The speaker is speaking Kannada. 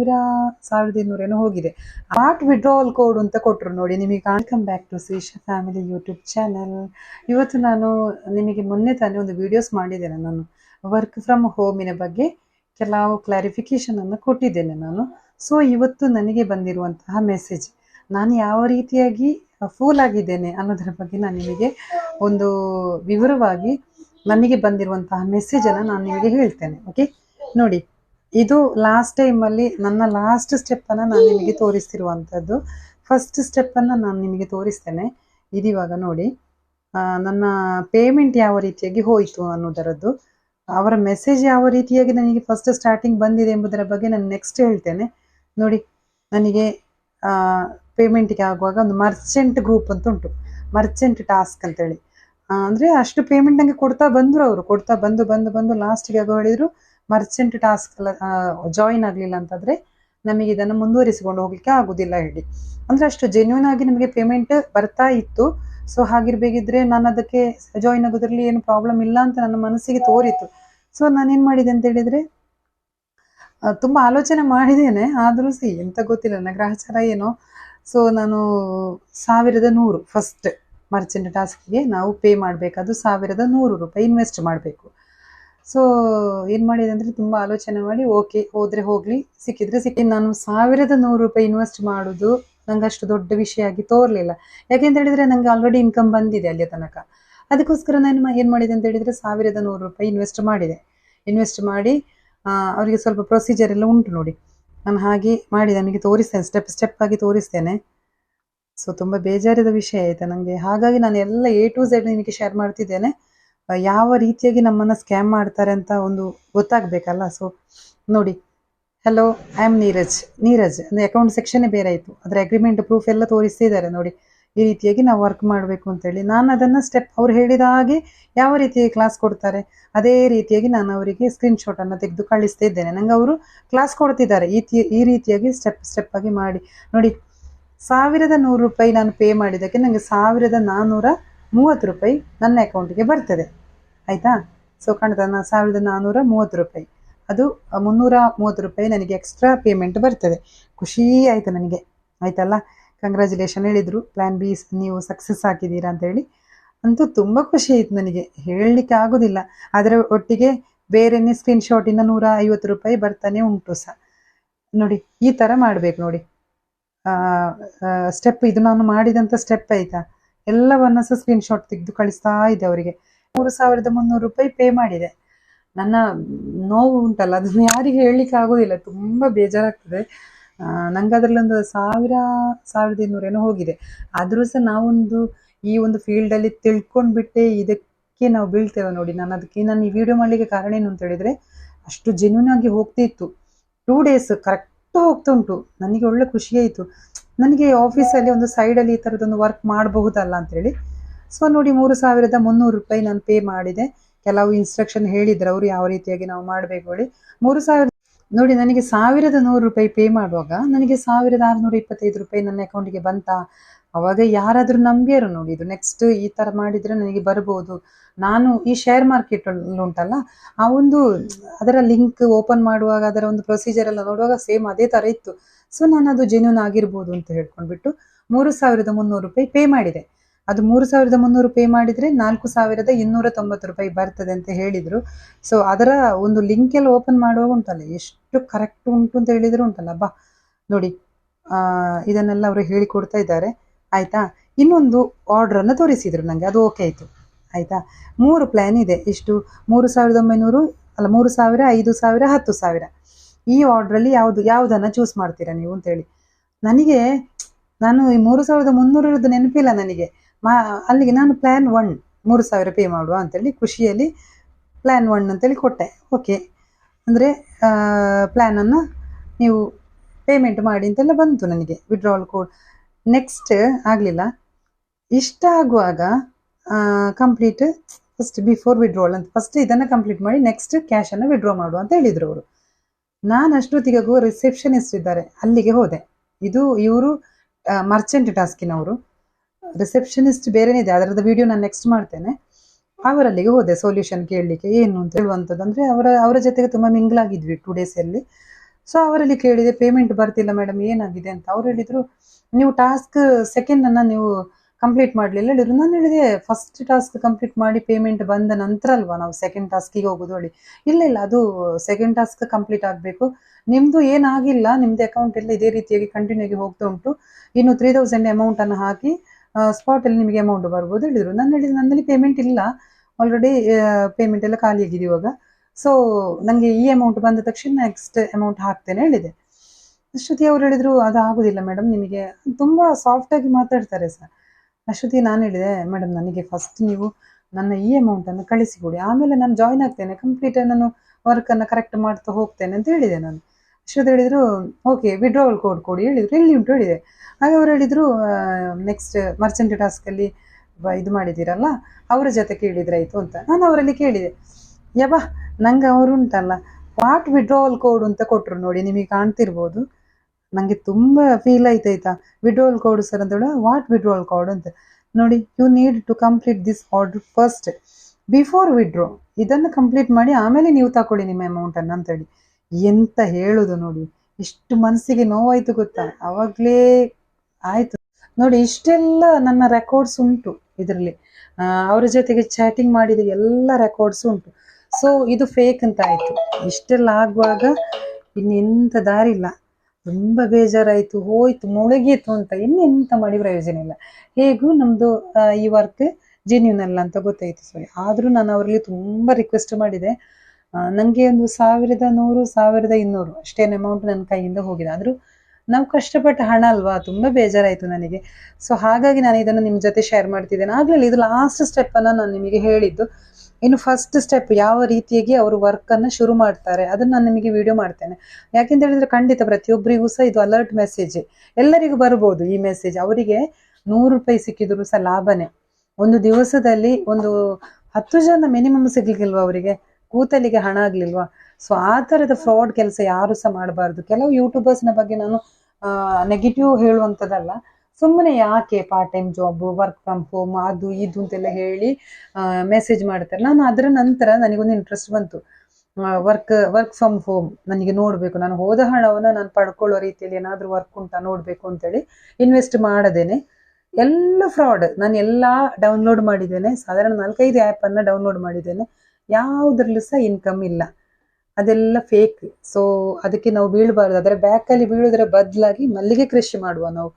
ಸಾವಿರ, ಸಾವಿರದ ಇನ್ನೂರೇನೋ ಹೋಗಿದೆ. ಆಟ್ ವಿಡ್ರಾವಲ್ ಕೋಡ್ ಅಂತ ಕೊಟ್ಟರು ನೋಡಿ, ನಿಮಗೆ welcome back to Shrisha family YouTube channel ಇವತ್ತು ನಾನು ನಿಮಗೆ ಮೊನ್ನೆ ತಾನೇ ಒಂದು ವಿಡಿಯೋಸ್ ಮಾಡಿದ್ದೇನೆ. ನಾನು ವರ್ಕ್ ಫ್ರಮ್ ಹೋಮಿನ ಬಗ್ಗೆ ಕೆಲವು ಕ್ಲಾರಿಫಿಕೇಶನ್ ಅನ್ನು ಕೊಟ್ಟಿದ್ದೇನೆ ನಾನು. ಸೊ ಇವತ್ತು ನನಗೆ ಬಂದಿರುವಂತಹ ಮೆಸೇಜ್ ನಾನು ಯಾವ ರೀತಿಯಾಗಿ ಫೂಲ್ ಆಗಿದ್ದೇನೆ ಅನ್ನೋದರ ಬಗ್ಗೆ ನಾನು ನಿಮಗೆ ಒಂದು ವಿವರವಾಗಿ ನನಗೆ ಬಂದಿರುವಂತಹ ಮೆಸೇಜನ್ನು ನಾನು ನಿಮಗೆ ಹೇಳ್ತೇನೆ. ಓಕೆ ನೋಡಿ. ಇದು ಲಾಸ್ಟ್ ಟೈಮಲ್ಲಿ ನನ್ನ ಲಾಸ್ಟ್ ಸ್ಟೆಪ್ಪನ್ನು ನಾನು ನಿಮಗೆ ತೋರಿಸ್ತಿರುವಂಥದ್ದು ಫಸ್ಟ್ ಸ್ಟೆಪ್ಪನ್ನು ನಾನು ನಿಮಗೆ ತೋರಿಸ್ತೇನೆ. ಇದಿವಾಗ ನೋಡಿ. ನನ್ನ ಪೇಮೆಂಟ್ ಯಾವ ರೀತಿಯಾಗಿ ಹೋಯಿತು ಅನ್ನೋದರದ್ದು. ಅವರ ಮೆಸೇಜ್ ಯಾವ ರೀತಿಯಾಗಿ ನನಗೆ ಫಸ್ಟ್ ಸ್ಟಾರ್ಟಿಂಗ್ ಬಂದಿದೆ ಎಂಬುದರ ಬಗ್ಗೆ ನಾನು ನೆಕ್ಸ್ಟ್ ಹೇಳ್ತೇನೆ. ನೋಡಿ ನನಗೆ ಪೇಮೆಂಟಿಗೆ ಆಗುವಾಗ ಒಂದು ಮರ್ಚೆಂಟ್ ಗ್ರೂಪ್ ಅಂತ ಉಂಟು. ಮರ್ಚೆಂಟ್ ಟಾಸ್ಕ್ ಅಂತೇಳಿ. ಆ, ಅಂದ್ರೆ ಅಷ್ಟು ಪೇಮೆಂಟ್ ನನಗೆ ಕೊಡ್ತಾ ಬಂದರು ಅವರು. ಕೊಡ್ತಾ ಬಂದು ಬಂದು ಬಂದು ಲಾಸ್ಟಿಗೆ ಆಗೋ ಹೇಳಿದ್ರು. ಮರ್ಚೆಂಟ್ ಟಾಸ್ಕ್ ಜಾಯಿನ್ ಆಗಲಿಲ್ಲ ಅಂತಂದ್ರೆ ನಮಗೆ ಇದನ್ನು ಮುಂದುವರಿಸಿಕೊಂಡು ಹೋಗ್ಲಿಕ್ಕೆ ಆಗುದಿಲ್ಲ, ಹೇಳಿ. ಅಂದ್ರೆ ಅಷ್ಟು ಜೆನ್ಯೂನ್ ಆಗಿ ನಮಗೆ ಪೇಮೆಂಟ್ ಬರ್ತಾ ಇತ್ತು. ಸೊ ಹಾಗಿರ್ಬೇಕಿದ್ರೆ ನಾನು ಅದಕ್ಕೆ ಜಾಯಿನ್ ಆಗೋದ್ರಲ್ಲಿ ಏನು ಪ್ರಾಬ್ಲಮ್ ಇಲ್ಲ ಅಂತ ನನ್ನ ಮನಸ್ಸಿಗೆ ತೋರಿತು ಸೊ ನಾನೇನು ಮಾಡಿದೆ ಅಂತ ಹೇಳಿದ್ರೆ ತುಂಬಾ ಆಲೋಚನೆ ಮಾಡಿದ್ದೇನೆ, ಆದರೂ ಸಿ ಎಂತ ಗೊತ್ತಿಲ್ಲ, ನನ್ನ ಗ್ರಹಚಾರ ಏನೋ. ಸೊ ನಾನು ಸಾವಿರದ ನೂರು ಫಸ್ಟ್ ಮರ್ಚೆಂಟ್ ಟಾಸ್ಕ್ಗೆ ನಾವು ಪೇ ಮಾಡಬೇಕಾದ್ದು ಸಾವಿರದ ನೂರು ರೂಪಾಯಿ ಇನ್ವೆಸ್ಟ್ ಮಾಡಬೇಕು. ಸೊ ಏನು ಮಾಡಿದೆ ಅಂದರೆ ತುಂಬ ಆಲೋಚನೆ ಮಾಡಿ ಓಕೆ ಹೋದ್ರೆ ಹೋಗಲಿ. ಸಿಕ್ಕಿದ್ರೆ ಸಿಕ್ಕಿ ನಾನು ಸಾವಿರದ ನೂರು ರೂಪಾಯಿ ಇನ್ವೆಸ್ಟ್ ಮಾಡೋದು ನಂಗೆ ಅಷ್ಟು ದೊಡ್ಡ ವಿಷಯ ಆಗಿ ತೋರಲಿಲ್ಲ. ಯಾಕೆಂತ ಹೇಳಿದ್ರೆ ನಂಗೆ ಆಲ್ರೆಡಿ ಇನ್ಕಮ್ ಬಂದಿದೆ ಅಲ್ಲಿಯ ತನಕ. ಅದಕ್ಕೋಸ್ಕರ ನಾನು ಏನು ಮಾಡಿದೆ ಅಂತ ಹೇಳಿದ್ರೆ ಸಾವಿರದ ನೂರು ರೂಪಾಯಿ ಇನ್ವೆಸ್ಟ್ ಮಾಡಿದೆ. ಇನ್ವೆಸ್ಟ್ ಮಾಡಿ ಅವರಿಗೆ ಸ್ವಲ್ಪ ಪ್ರೊಸೀಜರ್ ಎಲ್ಲ ಉಂಟು ನೋಡಿ. ನಾನು ಹಾಗೆ ಮಾಡಿದೆ. ನನಗೆ ತೋರಿಸ್ತೇನೆ ಸ್ಟೆಪ್ ಸ್ಟೆಪ್ ಆಗಿ ತೋರಿಸ್ತೇನೆ. ಸೊ ತುಂಬ ಬೇಜಾರಿದ ವಿಷಯ ಆಯಿತಾ ನನಗೆ ಹಾಗಾಗಿ ನಾನು ಎಲ್ಲ ಎ ಟು ಝೆಡ್ ನಿಮಗೆ ಶೇರ್ ಮಾಡ್ತಿದ್ದೇನೆ. ಯಾವ ರೀತಿಯಾಗಿ ನಮ್ಮನ್ನು ಸ್ಕ್ಯಾಮ್ ಮಾಡ್ತಾರೆ ಅಂತ ಒಂದು ಗೊತ್ತಾಗಬೇಕಲ್ಲ? ಸೊ ನೋಡಿ. Hello I am Neeraj Neeraj ಅಂದರೆ ಅಕೌಂಟ್ ಸೆಕ್ಷನ್ನೇ ಬೇರೆ ಆಯಿತು ಅದರ ಅಗ್ರಿಮೆಂಟ್ ಪ್ರೂಫ್ ಎಲ್ಲ ತೋರಿಸ್ತಿದ್ದಾರೆ ನೋಡಿ. ಈ ರೀತಿಯಾಗಿ ನಾವು ವರ್ಕ್ ಮಾಡಬೇಕು ಅಂತೇಳಿ ನಾನು ಅದನ್ನು ಸ್ಟೆಪ್ ಅವ್ರು ಹೇಳಿದ ಹಾಗೆ ಯಾವ ರೀತಿಯಾಗಿ ಕ್ಲಾಸ್ ಕೊಡ್ತಾರೆ? ಅದೇ ರೀತಿಯಾಗಿ ನಾನು ಅವರಿಗೆ ಸ್ಕ್ರೀನ್ಶಾಟನ್ನು ತೆಗೆದು ಕಳಿಸ್ತಾ ಇದ್ದೇನೆ. ನಂಗೆ ಅವರು ಕ್ಲಾಸ್ ಕೊಡ್ತಿದ್ದಾರೆ. ಈ ಈ ರೀತಿಯಾಗಿ ಸ್ಟೆಪ್ ಸ್ಟೆಪ್ ಆಗಿ ಮಾಡಿ. ನೋಡಿ, ಸಾವಿರದ ನೂರು ರೂಪಾಯಿ ನಾನು ಪೇ ಮಾಡಿದ್ದಕ್ಕೆ ನನಗೆ ಸಾವಿರದ ನಾನ್ನೂರ ಮೂವತ್ತು ರೂಪಾಯಿ ನನ್ನ ಅಕೌಂಟಿಗೆ ಬರ್ತದೆ. ಆಯಿತಾ? ಸೊ ಕಾಣ್ತಾ ನಾನು ಸಾವಿರದ ನಾನ್ನೂರ ಮೂವತ್ತು ರೂಪಾಯಿ. ಅದು ಆ, ಮುನ್ನೂರ ಮೂವತ್ತು ರೂಪಾಯಿ ನನಗೆ ಎಕ್ಸ್ಟ್ರಾ ಪೇಮೆಂಟ್ ಬರ್ತದೆ. ಖುಷಿ ಆಯಿತು ನನಗೆ. ಆಯ್ತಲ್ಲ? ಕಂಗ್ರ್ಯಾಚುಲೇಷನ್ ಹೇಳಿದರು. ಪ್ಲ್ಯಾನ್ ಬಿ ನೀವು ಸಕ್ಸಸ್ ಅಂತ ಅಂತೇಳಿ ಅಂತೂ ತುಂಬ ಖುಷಿ ಆಯಿತು ನನಗೆ. ಹೇಳಲಿಕ್ಕೆ ಆಗೋದಿಲ್ಲ. ಅದರ ಒಟ್ಟಿಗೆ ಬೇರೆನೇ ಸ್ಕ್ರೀನ್ಶಾಟಿಂದ ನೂರ ಐವತ್ತು ರೂಪಾಯಿ ಬರ್ತಾನೆ ಉಂಟು ಸಹ ನೋಡಿ ಈ ಥರ ಮಾಡಬೇಕು ನೋಡಿ. ಸ್ಟೆಪ್ ಇದು ನಾನು ಮಾಡಿದಂಥ ಸ್ಟೆಪ್ ಆಯಿತಾ? ಎಲ್ಲವನ್ನ ಸಹ ಸ್ಕ್ರೀನ್ಶಾಟ್ ತೆಗೆದು ಕಳಿಸ್ತಾ ಇದೆ ಅವರಿಗೆ. ಮೂರು ಸಾವಿರದ ಮುನ್ನೂರು ರೂಪಾಯಿ ಪೇ ಮಾಡಿದೆ. ನನ್ನ ನೋವು ಉಂಟಲ್ಲ, ಅದನ್ನ ಯಾರಿಗೆ ಹೇಳಲಿಕ್ಕೆ ಆಗೋದಿಲ್ಲ. ತುಂಬ ಬೇಜಾರಾಗ್ತದೆ. ನಂಗೆ ಅದರಲ್ಲೊಂದು ಸಾವಿರ, ಸಾವಿರದ ಇನ್ನೂರೇನೋ ಹೋಗಿದೆ. ಆದರೂ ಸಹ ನಾವೊಂದು ಈ ಒಂದು ಫೀಲ್ಡಲ್ಲಿ ತಿಳ್ಕೊಂಡ್ಬಿಟ್ಟೆ ಇದಕ್ಕೆ ನಾವು ಬೀಳ್ತೇವೆ ನೋಡಿ. ನಾನು ಅದಕ್ಕೆ, ನಾನು ಈ ವಿಡಿಯೋ ಮಾಡಲಿಕ್ಕೆ ಕಾರಣ ಏನು ಅಂತ ಹೇಳಿದ್ರೆ, ಅಷ್ಟು ಜೆನ್ಯೂನ್ ಆಗಿ ಹೋಗ್ತಿತ್ತು ಟೂ ಡೇಸ್ ಕರೆಕ್ಟ್ ಹೋಗ್ತಾ ಉಂಟು. ನನಗೆ ಒಳ್ಳೆ ಖುಷಿ ಆಯಿತು. ನನಗೆ ಆಫೀಸಲ್ಲಿ ಒಂದು ಸೈಡಲ್ಲಿ ಈ ಥರದೊಂದು ವರ್ಕ್ ಮಾಡಬಹುದಲ್ಲ ಅಂತೇಳಿ ಸೊ ನೋಡಿ, ಮೂರು ಸಾವಿರದ ಮುನ್ನೂರು ರೂಪಾಯಿ ನಾನು ಪೇ ಮಾಡಿದೆ. ಕೆಲವು ಇನ್ಸ್ಟ್ರಕ್ಷನ್ ಹೇಳಿದ್ರು, ಅವರು ಯಾವ ರೀತಿಯಾಗಿ ನಾವು ಮಾಡಬೇಕು ಹೇಳಿ. ಮೂರು ಸಾವಿರ ನೋಡಿ, ನನಗೆ ಸಾವಿರದ ನೂರು ರೂಪಾಯಿ ಪೇ ಮಾಡುವಾಗ ನನಗೆ ಸಾವಿರದ ಆರುನೂರ ಇಪ್ಪತ್ತೈದು ರೂಪಾಯಿ ನನ್ನ ಅಕೌಂಟಿಗೆ ಬಂತಾ? ಅವಾಗ ಯಾರಾದರೂ ನಂಬಿಯರು ನೋಡಿ, ಇದು ನೆಕ್ಸ್ಟ್ ಈ ಥರ ಮಾಡಿದರೆ ನನಗೆ ಬರ್ಬೋದು. ನಾನು ಈ ಶೇರ್ ಮಾರ್ಕೆಟ್ ಉಂಟಲ್ಲ, ಆ ಒಂದು ಅದರ ಲಿಂಕ್ ಓಪನ್ ಮಾಡುವಾಗ, ಅದರ ಒಂದು ಪ್ರೊಸೀಜರ್ ಎಲ್ಲ ನೋಡುವಾಗ ಸೇಮ್ ಅದೇ ಥರ ಇತ್ತು. ಸೊ ನಾನು ಅದು ಜೆನ್ಯೂನ್ ಆಗಿರ್ಬೋದು ಅಂತ ಹೇಳ್ಕೊಂಡ್ಬಿಟ್ಟು ಮೂರು ಸಾವಿರದ ಮುನ್ನೂರು ರೂಪಾಯಿ ಪೇ ಮಾಡಿದೆ. ಅದು ಮೂರು ಸಾವಿರದ ಮುನ್ನೂರು ಪೇ ಮಾಡಿದರೆ ನಾಲ್ಕು ಸಾವಿರದ ಇನ್ನೂರ ತೊಂಬತ್ತು ರೂಪಾಯಿ ಬರ್ತದೆ ಅಂತ ಹೇಳಿದರು. ಸೊ ಅದರ ಒಂದು ಲಿಂಕ್ ಎಲ್ಲ ಓಪನ್ ಮಾಡುವಾಗ ಉಂಟಲ್ಲ, ಎಷ್ಟು ಕರೆಕ್ಟ್ ಉಂಟು ಅಂತ ಹೇಳಿದ್ರು ಉಂಟಲ್ಲ, ಬಾ, ನೋಡಿ. ಇದನ್ನೆಲ್ಲ ಅವರು ಹೇಳಿಕೊಡ್ತಾ ಇದ್ದಾರೆ. ಆಯಿತಾ? ಇನ್ನೊಂದು ಆರ್ಡ್ರನ್ನು ತೋರಿಸಿದರು ನನಗೆ ಅದು ಓಕೆ ಆಯಿತು. ಆಯಿತಾ? ಮೂರು ಪ್ಲ್ಯಾನ್ ಇದೆ, ಎಷ್ಟು? ಮೂರು ಸಾವಿರದ ಒಂಬೈನೂರು, ಅಲ್ಲ, ಮೂರು ಸಾವಿರ, ಐದು ಸಾವಿರ, ಹತ್ತು ಸಾವಿರ. ಈ ಆರ್ಡ್ರಲ್ಲಿ ಯಾವುದು, ಯಾವುದನ್ನು ಚೂಸ್ ಮಾಡ್ತೀರಾ ನೀವು ಅಂತೇಳಿ ನನಗೆ, ನಾನು ಈ ಮೂರು ಸಾವಿರದ ಮುನ್ನೂರದ್ದು ನೆನಪಿಲ್ಲ ನನಗೆ. ಮಾ, ಅಲ್ಲಿಗೆ ನಾನು ಪ್ಲ್ಯಾನ್ ಒನ್ ಮೂರು ಸಾವಿರ ಪೇ ಮಾಡುವ ಅಂತೇಳಿ ಖುಷಿಯಲ್ಲಿ ಪ್ಲ್ಯಾನ್ ಒನ್ ಅಂತೇಳಿ ಕೊಟ್ಟೆ. ಓಕೆ ಅಂದರೆ ಪ್ಲ್ಯಾನನ್ನು ನೀವು ಪೇಮೆಂಟ್ ಮಾಡಿ ಅಂತೆಲ್ಲ ಬಂತು ನನಗೆ ವಿಡ್ರಾವಲ್ ಕೋಡ್ ನೆಕ್ಸ್ಟ್ ಆಗಲಿಲ್ಲ. ಇಷ್ಟ ಆಗುವಾಗ ಕಂಪ್ಲೀಟ್ ಫಸ್ಟ್ ಬಿಫೋರ್ ವಿಡ್ರಾವಲ್ ಅಂತ ಫಸ್ಟ್ ಇದನ್ನು ಕಂಪ್ಲೀಟ್ ಮಾಡಿ ನೆಕ್ಸ್ಟ್ ಕ್ಯಾಶನ್ನು ವಿಡ್ರಾ ಮಾಡು ಅಂತ ಹೇಳಿದರು ಅವರು. ನಾನು ಅಷ್ಟೊತ್ತಿಗೂ ರಿಸೆಪ್ಷನಿಸ್ಟ್ ಇದ್ದಾರೆ. ಅಲ್ಲಿಗೆ ಹೋದೆ. ಇದು ಇವರು ಮರ್ಚೆಂಟ್ ಟಾಸ್ಕಿನವರು ರಿಸೆಪ್ಷನಿಸ್ಟ್ ಬೇರೆನೇ ಇದೆ. ಅದರದ್ದು ವಿಡಿಯೋ ನಾನು ನೆಕ್ಸ್ಟ್ ಮಾಡ್ತೇನೆ. ಅವರಲ್ಲಿಗೆ ಹೋದೆ ಸೊಲ್ಯೂಷನ್ ಕೇಳಲಿಕ್ಕೆ. ಏನು ಅಂತ ಹೇಳುವಂಥದ್ದು ಅಂದರೆ ಅವರ ಅವರ ಜೊತೆಗೆ ತುಂಬ ಮಿಂಗ್ಲಾಗಿದ್ವಿ ಟೂ ಡೇಸಲ್ಲಿ ಸೊ ಅವರಲ್ಲಿ ಕೇಳಿದೆ ಪೇಮೆಂಟ್ ಬರ್ತಿಲ್ಲ ಮೇಡಮ್ ಏನಾಗಿದೆ? ಅಂತ. ಅವ್ರು ಹೇಳಿದರು, ನೀವು ಟಾಸ್ಕ್ ಸೆಕೆಂಡ್ ಅನ್ನ ನೀವು ಕಂಪ್ಲೀಟ್ ಮಾಡಲಿಲ್ಲ. ಹೇಳಿದ್ರು. ನಾನು ಹೇಳಿದೆ ಫಸ್ಟ್ ಟಾಸ್ಕ್ ಕಂಪ್ಲೀಟ್ ಮಾಡಿ ಪೇಮೆಂಟ್ ಬಂದ ನಂತರ ಅಲ್ವಾ ನಾವು ಸೆಕೆಂಡ್ ಟಾಸ್ಕಿಗೆ ಹೋಗೋದು? ಹೇಳಿ. ಇಲ್ಲ ಇಲ್ಲ, ಅದು ಸೆಕೆಂಡ್ ಟಾಸ್ಕ್ ಕಂಪ್ಲೀಟ್ ಆಗಬೇಕು. ನಿಮ್ಮದು ಏನಾಗಿಲ್ಲ ನಿಮ್ಮದು ಅಕೌಂಟ್ ಎಲ್ಲ ಇದೇ ರೀತಿಯಾಗಿ ಕಂಟಿನ್ಯೂ ಆಗಿ ಹೋಗ್ತಾ ಉಂಟು. ಇನ್ನು ತ್ರೀ ತೌಸಂಡ್ ಅಮೌಂಟನ್ನು ಹಾಕಿ ಸ್ಪಾಟಲ್ಲಿ ನಿಮಗೆ ಅಮೌಂಟ್ ಬರ್ಬೋದು ಹೇಳಿದ್ರು. ನಾನು ಹೇಳಿದ್ರು ನನ್ನಲ್ಲಿ ಪೇಮೆಂಟ್ ಇಲ್ಲ. ಆಲ್ರೆಡಿ ಪೇಮೆಂಟ್ ಎಲ್ಲ ಖಾಲಿಯಾಗಿದೆ ಇವಾಗ. ಸೊ ನನಗೆ ಈ ಅಮೌಂಟ್ ಬಂದ ತಕ್ಷಣ ನೆಕ್ಸ್ಟ್ ಅಮೌಂಟ್ ಹಾಕ್ತೇನೆ ಹೇಳಿದೆ. ಅಶ್ವತಿ ಅವ್ರು ಹೇಳಿದ್ರು, ಅದು ಆಗೋದಿಲ್ಲ ಮೇಡಮ್ ನಿಮಗೆ. ತುಂಬ ಸಾಫ್ಟಾಗಿ ಮಾತಾಡ್ತಾರೆ ಸರ್ ಅಶ್ವತಿ, ನಾನು ಹೇಳಿದೆ ಮೇಡಮ್ ನನಗೆ ಫಸ್ಟ್ ನೀವು ನನ್ನ ಈ ಅಮೌಂಟನ್ನು ಕಳಿಸಿಕೊಡಿ. ಆಮೇಲೆ ನಾನು ಜಾಯ್ನ್ ಆಗ್ತೇನೆ. ಕಂಪ್ಲೀಟ್ ನಾನು ವರ್ಕನ್ನು ಕರೆಕ್ಟ್ ಮಾಡ್ತಾ ಹೋಗ್ತೇನೆ ಅಂತ ಹೇಳಿದೆ ನಾನು. ಅಶ್ವತಿ ಹೇಳಿದ್ರು ಓಕೆ ವಿಡ್ರಾವಲ್ ಕೋಡ್ ಕೊಡಿ, ಹೇಳಿದ್ರು. ಎಲ್ಲಿ ಉಂಟು ಹೇಳಿದೆ. ಹಾಗೆ ಅವ್ರು ಹೇಳಿದ್ರು ನೆಕ್ಸ್ಟ್ ಮರ್ಚೆಂಟ್ ಟಾಸ್ಕಲ್ಲಿ ಇದು ಮಾಡಿದ್ದೀರಲ್ಲ, ಅವರ ಜೊತೆ ಕೇಳಿದ್ರಾಯ್ತು ಅಂತ. ನಾನು ಅವರಲ್ಲಿ ಕೇಳಿದೆ ಯಬ್ಬ ನಂಗೆ ಅವರು ಉಂಟಲ್ಲ ವಾಟ್ ವಿಡ್ರಾವಲ್ ಕೋಡ್ ಅಂತ ಕೊಟ್ಟರು ನೋಡಿ, ನಿಮಗೆ ಕಾಣ್ತಿರ್ಬೋದು. ನನಗೆ ತುಂಬ ಫೀಲ್ ಆಯ್ತಾಯ್ತಾ ವಿಡ್ರಾವಲ್ ಕೋಡ್ ಸರ್ ಅಂತ ವಾಟ್ ವಿಡ್ರಾವಲ್ ಕೋಡ್ ಅಂತ. ನೋಡಿ you need to complete this order first before withdraw ಇದನ್ನು ಕಂಪ್ಲೀಟ್ ಮಾಡಿ, ಆಮೇಲೆ ನೀವು ತಗೊಳ್ಳಿ ನಿಮ್ಮ ಅಮೌಂಟನ್ನು ಅಂತೇಳಿ. ಎಂತ ಹೇಳುದು ನೋಡಿ. ಇಷ್ಟು ಮನಸ್ಸಿಗೆ ನೋವಾಯ್ತು ಗೊತ್ತಾ? ಅವಾಗ್ಲೇ ಆಯ್ತು. ನೋಡಿ, ಇಷ್ಟೆಲ್ಲ ನನ್ನ ರೆಕಾರ್ಡ್ಸ್ ಉಂಟು ಇದರಲ್ಲಿ. ಅವ್ರ ಜೊತೆಗೆ ಚಾಟಿಂಗ್ ಮಾಡಿದ ಎಲ್ಲ ರೆಕಾರ್ಡ್ಸ್ ಉಂಟು. ಸೊ ಇದು ಫೇಕ್ ಅಂತ ಆಯ್ತು. ಇಷ್ಟೆಲ್ಲ ಆಗುವಾಗ ಇನ್ನೆಂತ ದಾರಿ ಇಲ್ಲ. ತುಂಬ ಬೇಜಾರಾಯಿತು, ಹೋಯ್ತು, ಮುಳುಗಿತು ಅಂತ. ಇನ್ನೆಂತ ಮಾಡಿ ಪ್ರಯೋಜನ ಇಲ್ಲ. ಹೇಗೂ ನಮ್ದು ಈ ವರ್ಕ್ ಜೆನ್ಯೂನ್ ಅಲ್ಲ ಅಂತ ಗೊತ್ತಾಯ್ತು ಸರಿ. ಆದ್ರೂ ನಾನು ಅವರಲ್ಲಿ ತುಂಬಾ ರಿಕ್ವೆಸ್ಟ್ ಮಾಡಿದೆ. ನನಗೆ ಒಂದು ಸಾವಿರದ ನೂರು, ಸಾವಿರದ ಇನ್ನೂರು ಅಷ್ಟೇನು ಅಮೌಂಟ್ ನನ್ನ ಕೈಯಿಂದ ಹೋಗಿದೆ. ಆದರೂ ನಾವು ಕಷ್ಟಪಟ್ಟ ಹಣ ಅಲ್ವಾ? ತುಂಬ ಬೇಜಾರಾಯಿತು ನನಗೆ. ಸೊ ಹಾಗಾಗಿ ನಾನು ಇದನ್ನು ನಿಮ್ಮ ಜೊತೆ ಶೇರ್ ಮಾಡ್ತಿದ್ದೇನೆ. ಆಗ್ಲಿಲ್ಲ ಇದು ಲಾಸ್ಟ್ ಸ್ಟೆಪ್ಪನ್ನು ನಾನು ನಿಮಗೆ ಹೇಳಿದ್ದು. ಇನ್ನು ಫಸ್ಟ್ ಸ್ಟೆಪ್ ಯಾವ ರೀತಿಯಾಗಿ ಅವರು ವರ್ಕನ್ನು ಶುರು ಮಾಡ್ತಾರೆ, ಅದನ್ನು ನಾನು ನಿಮಗೆ ವಿಡಿಯೋ ಮಾಡ್ತೇನೆ. ಯಾಕೆಂತ ಹೇಳಿದ್ರೆ ಖಂಡಿತ ಪ್ರತಿಯೊಬ್ಬರಿಗೂ ಸಹ ಇದು ಅಲರ್ಟ್ ಮೆಸೇಜ್ ಎಲ್ಲರಿಗೂ ಬರ್ಬೋದು ಈ ಮೆಸೇಜ್ ಅವರಿಗೆ ನೂರು ರೂಪಾಯಿ ಸಿಕ್ಕಿದ್ರು ಸಹ ಲಾಭನೇ. ಒಂದು ದಿವಸದಲ್ಲಿ ಒಂದು ಹತ್ತು ಜನ ಮಿನಿಮಮ್ ಸಿಗ್ಲಿಕ್ಕಿಲ್ವಾ ಅವರಿಗೆ? ಕೂತಲಿಗೆ ಹಣ ಆಗ್ಲಿಲ್ವಾ? ಸೊ ಆ ಥರದ ಫ್ರಾಡ್ ಕೆಲಸ ಯಾರು ಸಹ ಮಾಡಬಾರ್ದು. ಕೆಲವು ಯೂಟ್ಯೂಬರ್ಸ್ನ ಬಗ್ಗೆ ನಾನು ನೆಗೆಟಿವ್ ಹೇಳುವಂಥದ್ದಲ್ಲ. ಸುಮ್ಮನೆ ಯಾಕೆ part time job work from home ಅದು, ಇದು ಅಂತೆಲ್ಲ ಹೇಳಿ ಮೆಸೇಜ್ ಮಾಡ್ತಾರೆ. ನಾನು ಅದರ ನಂತರ ನನಗೊಂದು ಇಂಟ್ರೆಸ್ಟ್ ಬಂತು. ವರ್ಕ್ ವರ್ಕ್ ಫ್ರಮ್ ಹೋಮ್ ನನಗೆ ನೋಡಬೇಕು. ನಾನು ಹೋದ ಹಣವನ್ನು ನಾನು ಪಡ್ಕೊಳ್ಳೋ ರೀತಿಯಲ್ಲಿ ಏನಾದರೂ ವರ್ಕ್ ಉಂಟಾ ನೋಡಬೇಕು ಅಂತೇಳಿ ಇನ್ವೆಸ್ಟ್ ಮಾಡದೇನೆ. ಎಲ್ಲ ಫ್ರಾಡ್ ನಾನು ಎಲ್ಲ ಡೌನ್ಲೋಡ್ ಮಾಡಿದ್ದೇನೆ. ಸಾಧಾರಣ ನಾಲ್ಕೈದು ಆ್ಯಪನ್ನು ಡೌನ್ಲೋಡ್ ಮಾಡಿದ್ದೇನೆ. ಯಾವುದ್ರಲ್ಲೂ ಸಹ ಇನ್ಕಮ್ ಇಲ್ಲ. ಅದೆಲ್ಲ ಫೇಕ್ ಸೊ ಅದಕ್ಕೆ ನಾವು ಬೀಳಬಾರ್ದು. ಅದರ ಬ್ಯಾಕಲ್ಲಿ ಬೀಳೋದ್ರ ಬದಲಾಗಿ ಮಲ್ಲಿಗೆ ಕೃಷಿ ಮಾಡುವ ನಾವು.